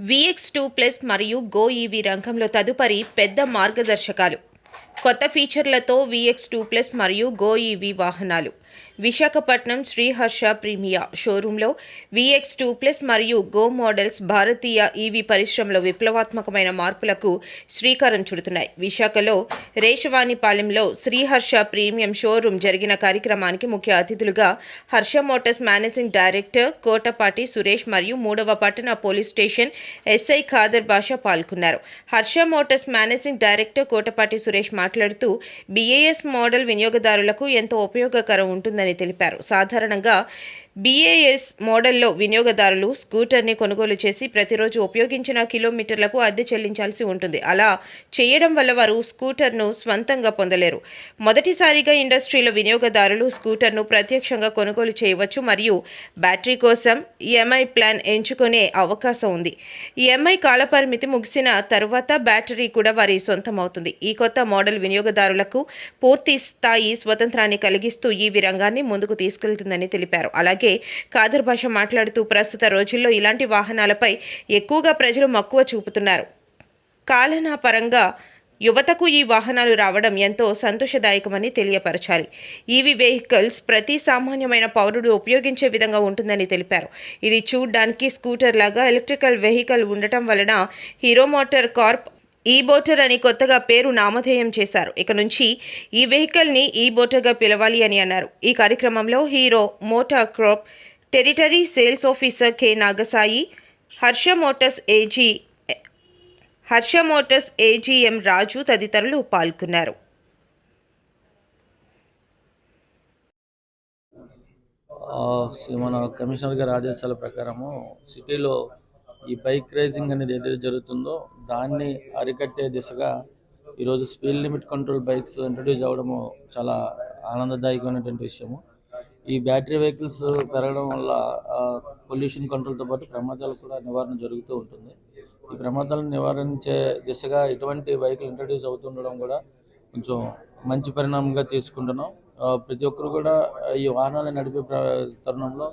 Vx two plus మరియు go EV రంగంలో తదుపరి పెద్ద మార్గదర్శకాలు. కొత్త ఫీచర్లతో విఎక్స్ టూ ప్లస్ మరియు గో ఈవీ వాహనాలు. విశాఖపట్నం శ్రీహర్ష ప్రీమియా షోరూంలో విఎక్స్ టూ ప్లస్ మరియు గో మోడల్స్ భారతీయ ఈవీ పరిశ్రమలో విప్లవాత్మకమైన మార్పులకు శ్రీకారం చుడుతున్నాయి. విశాఖలో రేషవాణిపాలెంలో శ్రీహర్ష ప్రీమియం షోరూం జరిగిన కార్యక్రమానికి ముఖ్య అతిథులుగా Harsha motors managing director Kotapati Suresh మరియు మూడవ పట్టణ police station SI Khader Basha పాల్గొన్నారు. Harsha motors managing director Kotapati Suresh మాట్లాడుతూ బీఏఎస్ మోడల్ వినియోగదారులకు ఎంతో ఉపయోగకరం ఉంటుందని తెలిపారు. సాధారణంగా బీఏఎస్ మోడల్లో వినియోగదారులు స్కూటర్ని కొనుగోలు చేసి ప్రతిరోజు ఉపయోగించిన కిలోమీటర్లకు అద్దె చెల్లించాల్సి ఉంటుంది. అలా చేయడం వల్ల వారు స్కూటర్ను స్వంతంగా పొందలేరు. మొదటిసారిగా ఇండస్ట్రీలో వినియోగదారులు స్కూటర్ను ప్రత్యక్షంగా కొనుగోలు చేయవచ్చు మరియు బ్యాటరీ కోసం ఈఎంఐ ప్లాన్ ఎంచుకునే అవకాశం ఉంది. ఈఎంఐ కాలపరిమితి ముగిసిన తర్వాత బ్యాటరీ కూడా వారి సొంతం అవుతుంది ఈ కొత్త మోడల్ వినియోగదారులకు పూర్తి స్థాయి స్వతంత్రాన్ని కలిగిస్తూ ఈ రంగాన్ని ముందుకు తీసుకెళ్తుందని తెలిపారు. అలాగే కాదర్ భాష మాట్లాడుతూ ప్రస్తుత రోజుల్లో ఇలాంటి వాహనాలపై ఎక్కువగా ప్రజలు మక్కువ చూపుతున్నారు. కాలనాపరంగా యువతకు ఈ వాహనాలు రావడం ఎంతో సంతోషదాయకమని తెలియపరచాలి. ఈవీ వెహికల్స్ ప్రతి సామాన్యమైన పౌరుడు ఉపయోగించే విధంగా ఉంటుందని తెలిపారు. ఇది చూడ్డానికి స్కూటర్ లాగా ఎలక్ట్రికల్ వెహికల్ ఉండటం వలన హీరో మోటార్ కార్ప్ ఈ బోటర్ అని కొత్తగా పేరు నామధేయం చేశారు. ఇక నుంచి ఈ వెహికల్ని ఈ బోటర్గా పిలవాలి అని అన్నారు. ఈ కార్యక్రమంలో Hero MotoCorp territory sales officer K. Nagasai Harsha motors AG Harsha motors AGM Raju తదితరులు పాల్గొన్నారు. మన కమిషనర్ గారి ఆదేశాల ప్రకారము సిటీలో ఈ బైక్ రైజింగ్ అనేది ఏదైతే జరుగుతుందో దాన్ని అరికట్టే దిశగా ఈరోజు speed limit control bikes introduce అవ్వడము చాలా ఆనందదాయకమైనటువంటి విషయము. ఈ బ్యాటరీ వెహికల్స్ పెరగడం వల్ల పొల్యూషన్ కంట్రోల్తో పాటు ప్రమాదాలు కూడా నివారణ జరుగుతూ ఉంటుంది. ఈ ప్రమాదాలను నివారించే దిశగా ఇటువంటి బైకులు ఇంట్రడ్యూస్ అవుతుండడం కూడా కొంచెం మంచి పరిణామంగా తీసుకుంటున్నాం. ప్రతి ఒక్కరు కూడా ఈ వాహనాలను నడిపే ప్ర- తరుణంలో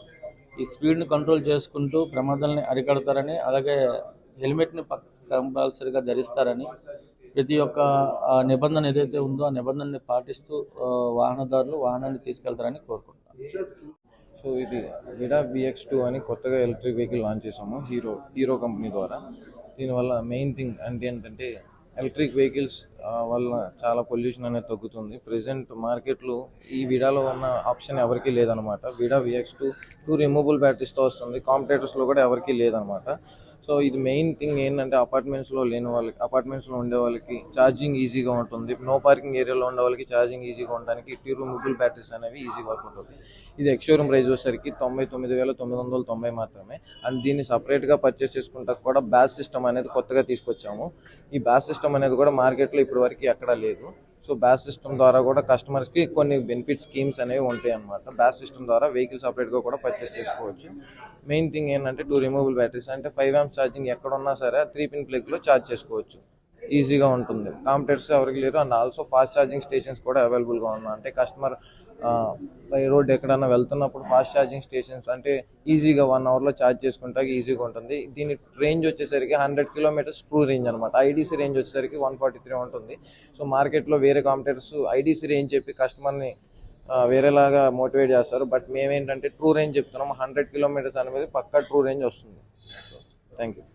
ఈ స్పీడ్ని కంట్రోల్ చేసుకుంటూ ప్రమాదాలని అరికడతారని అలాగే హెల్మెట్ని కంపల్సరిగా ధరిస్తారని ప్రతి ఒక్క నిబంధన ఏదైతే ఉందో ఆ నిబంధనని పాటిస్తూ వాహనదారులు వాహనాన్ని తీసుకెళ్తారని కోరుకుంటున్నాను సో ఇది విడా బిఎక్స్ టూ అని కొత్తగా ఎలక్ట్రిక్ వెహికల్ లాంచ్ చేసాము హీరో హీరో కంపెనీ ద్వారా. దీనివల్ల మెయిన్ థింగ్ అంటే ఏంటంటే ఎలక్ట్రిక్ వెహికల్స్ వల్ల చాలా పొల్యూషన్ అనేది తగ్గుతుంది. ప్రజెంట్ మార్కెట్లో ఈ విడాలో ఉన్న ఆప్షన్ ఎవరికీ లేదనమాట Vida VX two two removable బ్యాటరీస్తో వస్తుంది. కాంపిటేటర్స్లో కూడా ఎవరికీ లేదనమాట సో ఇది మెయిన్ థింగ్ ఏంటంటే అపార్ట్మెంట్స్లో లేని వాళ్ళకి అపార్ట్మెంట్స్లో ఉండే వాళ్ళకి ఛార్జింగ్ ఈజీగా ఉంటుంది. నో పార్కింగ్ ఏరియాలో ఉండే వాళ్ళకి ఛార్జింగ్ ఈజీగా ఉండడానికి టూ రిమూవబుల్ బ్యాటరీస్ అనేవి ఈజీగా వర్క్ ఉంటుంది ఇది ఎక్స్షోరూమ్ ప్రైస్ వచ్చేసరికి తొంభై తొమ్మిది వేల తొమ్మిది వందల తొంభై మాత్రమే. అండ్ దీన్ని సపరేట్గా పర్చేస్ చేసుకుంటా కూడా బ్యాస్ సిస్టమ్ అనేది కొత్తగా తీసుకొచ్చాము. ఈ బ్యాస్ సిస్టమ్ అనేది కూడా మార్కెట్లో ఇప్పటి వరకు ఎక్కడా లేదు. సో బ్యాస్ సిస్టమ్ ద్వారా కూడా కస్టమర్స్కి కొన్ని బెనిఫిట్ స్కీమ్స్ అనేవి ఉంటాయి అనమాట బ్యాస్ సిస్టమ్ ద్వారా వెహికల్ సపరేట్గా కూడా పర్చేస్ చేసుకోవచ్చు. మెయిన్ థింగ్ ఏంటంటే టూ రిమూవబుల్ బ్యాటరీస్ అంటే ఫైవ్ ఆమ్స్ ఛార్జింగ్ ఎక్కడున్నా సరే త్రీ పిన్ ప్లగ్లో ఛార్జ్ చేసుకోవచ్చు. ఈజీగా ఉంటుంది. కాంపిటేటర్స్ ఎవరికి లేరు. And also fast charging stations కూడా అవైలబుల్గా ఉన్నాయి. అంటే కస్టమర్ బై రోడ్ ఎక్కడన్నా వెళ్తున్నప్పుడు ఫాస్ట్ ఛార్జింగ్ స్టేషన్స్ అంటే ఈజీగా వన్ అవర్లో ఛార్జ్ చేసుకుంటే ఈజీగా ఉంటుంది. దీని రేంజ్ వచ్చేసరికి హండ్రెడ్ కిలోమీటర్స్ ట్రూ రేంజ్ అనమాట ఐడీసీ రేంజ్ వచ్చేసరికి వన్ ఫార్టీ త్రీ ఉంటుంది. సో మార్కెట్లో వేరే కాంపిటేటర్స్ ఐడీసీ రేంజ్ చెప్పి కస్టమర్ని వేరేలాగా మోటివేట్ చేస్తారు. బట్ మేమేంటంటే ట్రూ రేంజ్ చెప్తున్నాము. హండ్రెడ్ కిలోమీటర్స్ అనేది పక్కా ట్రూ రేంజ్ వస్తుంది. Thank you.